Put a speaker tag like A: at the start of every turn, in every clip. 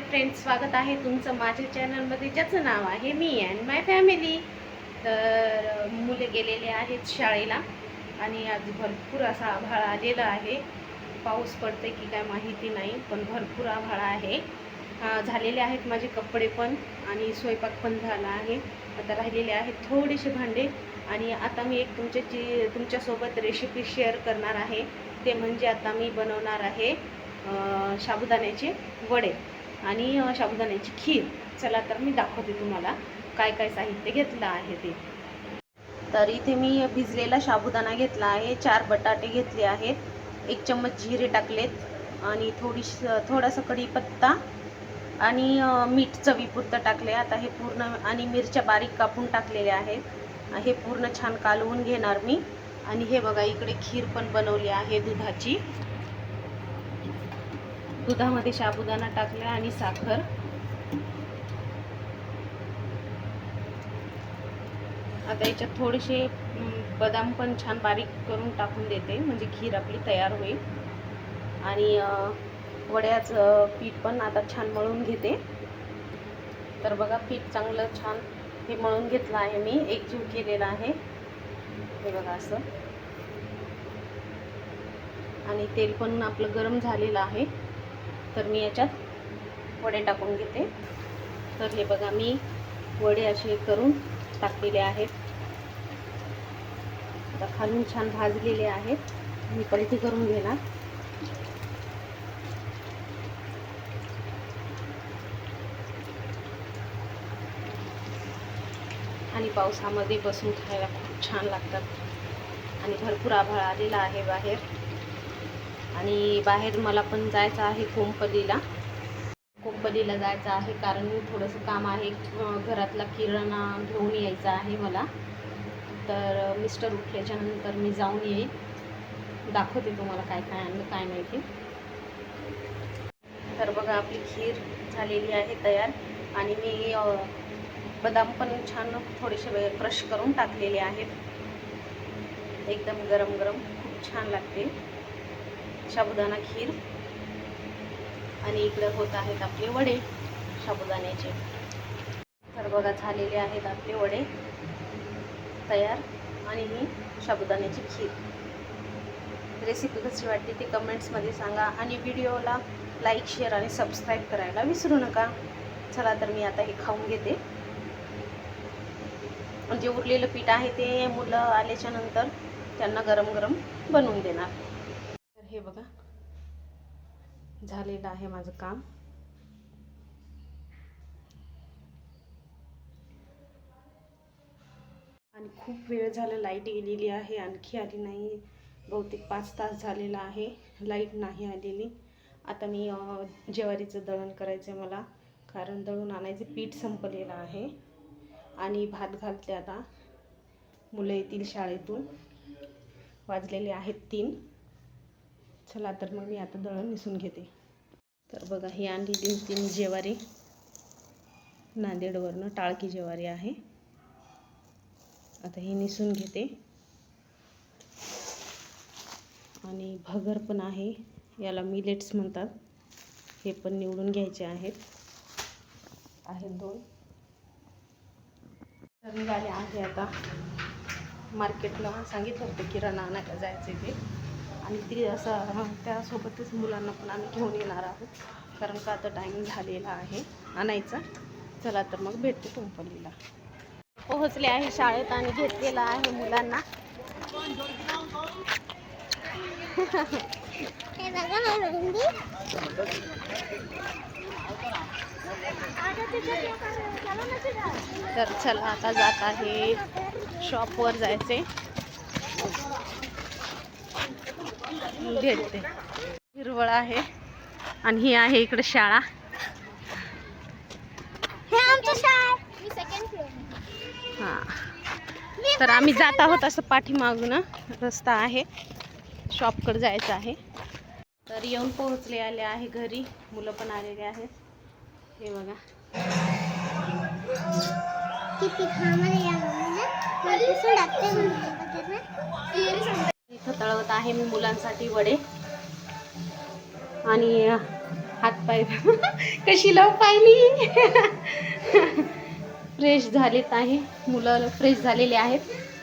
A: Friend स्वागत आहे तुमचं माझ्या चॅनलमध्ये ज्याचं नाव आहे मी अँड माय फॅमिली तर मुले गेलेले आहेत शाळेला आणि आज भरपूर असा आभाळ आलेला आहे. पाऊस पडते की काय माहिती नाही पण भरपूर आभाळ आहे. झालेले आहेत माझे कपडे पण आणि स्वयंपाक पण झाला आहे. आता राहिलेले आहेत थोडेसे भांडे आणि आता मी एक तुमच्याची तुमच्यासोबत रेसिपी शेअर करणार आहे. ते म्हणजे आता मी बनवणार आहे साबुदाण्याचे वडे. आणि शाबुदाण्याची साबुदाण्याची खीर. चला तर मी दाखवते तुम्हाला काय काय साहित्य घेतलं आहे ते. तर इथे मी भिजलेला साबुदाणा घेतला आहे. चार बटाटे घेतले आहेत. एक चम्मच जिरे टाकलेत आणि थोडी थोडासा कढीपत्ता आणि मीठ चवीपुरतं टाकले आता हे पूर्ण आणि मिरच्या बारीक कापून टाकलेल्या आहेत. हे पूर्ण छान कालवून घेणार मी. आणि हे बघा इकडे खीर पण बनवली आहे दुधाची. दुधामध्ये साबुदाणा टाकला आणि साखर. आता याच्यात थोडेसे बदाम पण छान बारीक करून टाकून देते म्हणजे खीर आपली तयार होईल. आणि वड्याचं पीठ पण आता छान मळून घेते. तर बघा पीठ चांगलं छान हे मळून घेतलं आहे मी एकजीव केलेला आहे. हे बघा असं. आणि तेल पण आपलं गरम झालेलं आहे. तर मी याच्यात वडे टाकून घेते. तर हे बघा मी वडे असे करून टाकलेले आहेत. आता खालून छान भाजलेले आहेत. मी पलटी करून घेणार. आणि पावसामध्ये बसून खायला खूप छान लागतात. आणि भरपूर आभाळ आलेला आहे बाहेर. आणि बाहेर मला पण जायचं आहे कोंपलीला कोंपलीला जायचं आहे कारण थोडंसं काम आहे. घरातला किराणा घेऊन यायचा आहे मला. तर मिस्टर उठल्याच्या नंतर मी जाऊन येईन. दाखवते तुम्हाला काय काय आणलं काय माहिती तर बघा आपली खीर झालेली आहे तयार. आणि मी बदाम पण छान थोडेसे क्रश करून टाकलेले आहेत. एकदम गरम गरम खूप छान लागते. साबुदाणा खीर. आणि इकडं होत आहेत आपले वडे साबुदाण्याचे. तर बघा झालेले आहेत आपले वडे तयार. आणि ही साबुदाण्याची खीर. रेसिपी कशी वाटते ती कमेंट्समध्ये सांगा. आणि व्हिडिओला लाईक शेअर आणि सबस्क्राईब करायला विसरू नका. चला तर मी आता हे खाऊन घेते. जे उरलेलं पीठ आहे ते मुलं आल्याच्यानंतर त्यांना गरम गरम बनवून देणार. हे बघा. झालेलं आहे माझं काम. आणि खूप वेळ झाला लाइट गेलेली आहे. आणखी आली नाही. बहुतेक पाच तास झालेला आहे. लाइट नाही आलेली. आता मी ज्वारीचं दळण करायचं आहे मला. कारण दळून आणायचं पीठ संपलेलं आहे. आणि भात घालते आता. मुलं येतील शाळेतून. वाजलेले आहेत तीन. चला तर मग मी आता दळण निसून घेते. तर बघा ही आणली तीन तीन जेवारी नांदेडवरनं टाळकी जेवारी आहे. आता ही निसून घेते. आणि भगर पण आहे याला मिलेट्स म्हणतात. हे पण निवडून घ्यायचे आहेत. आहेत दोन. तर निघाले आहे आता. मार्केटला सांगितलं होतं किराणा आणायला जायचं ते. आणि ती असं त्यासोबतच मुलांना पण आम्ही घेऊन येणार आहोत. कारण का आता टाईम झालेला आहे आणायचा. चला तर मग भेटते कुंपलीला. पोहोचले आहे शाळेत आणि घेतलेला आहे मुलांना. तर चला आता जात आहे शॉपवर जायचे. भेटते हिरवळ आहे. आणि ही आहे इकडे शाळा. हां तर आम्ही जात आहोत असं पाठीमागून रस्ता आहे. शॉपकडे जायचं आहे. तर येऊन पोहोचले आले आहे घरी. मुलं पण आलेले आहेत. हे बघा. इथं तळवत आहे मी मुलांसाठी वडे. आणि हात पाय कशी लव पाहिली? फ्रेश झालेत आहे. मुलं फ्रेश झालेले आहेत.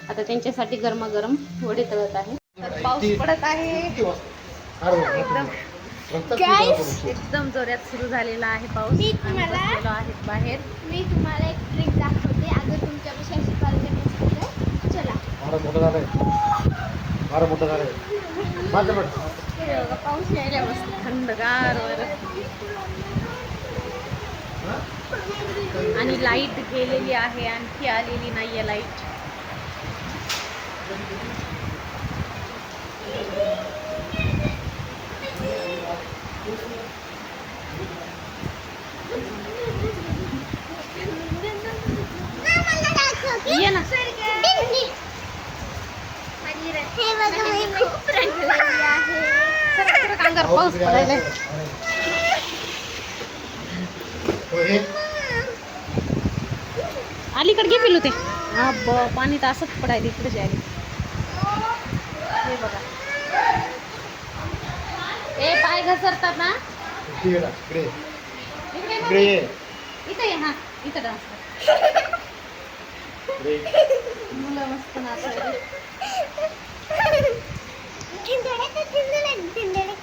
A: आता त्यांच्यासाठी गरमागरम वडे तळत आहे. तर पाऊस पडत आहे. एकदम. एकदम जोरात सुरू झालेला आहे पाऊस.
B: मी तुम्हाला-
A: आहेत बाहेर.
B: मी तुम्हाला एक ट्रिक दाखवते. अगं तुमच्या विषयाशी पालक नसतं चला.
C: फार मोठं झालं. माझं पण
B: पाऊस यायला बसला.
A: थंडगार आणि लाइट गेलेली आहे आणखी आलेली नाहीये लाइट ये ना.
B: हे बघा मी खूप रंगलेली आहे.
A: सरक अंगावर पाऊस अलीकडे घे पिलू ते. हा ब पाणी तर असंच पडायला इकडे जायला. हे बघा. ए पाय घसरतात ना?
C: इकडे
A: इथं ये हा. इथं डान्स. मुलं मस्त नाचायला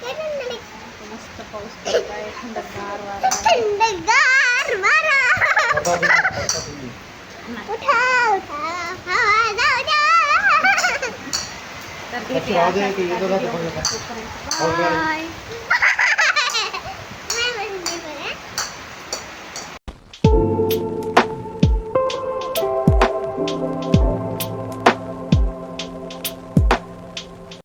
A: मस्त पाऊस पडत आहे थंडगार वारा.
B: थंडगार वारा. उठा उठा हवा जाऊ द्या
A: तर
C: अच्छा,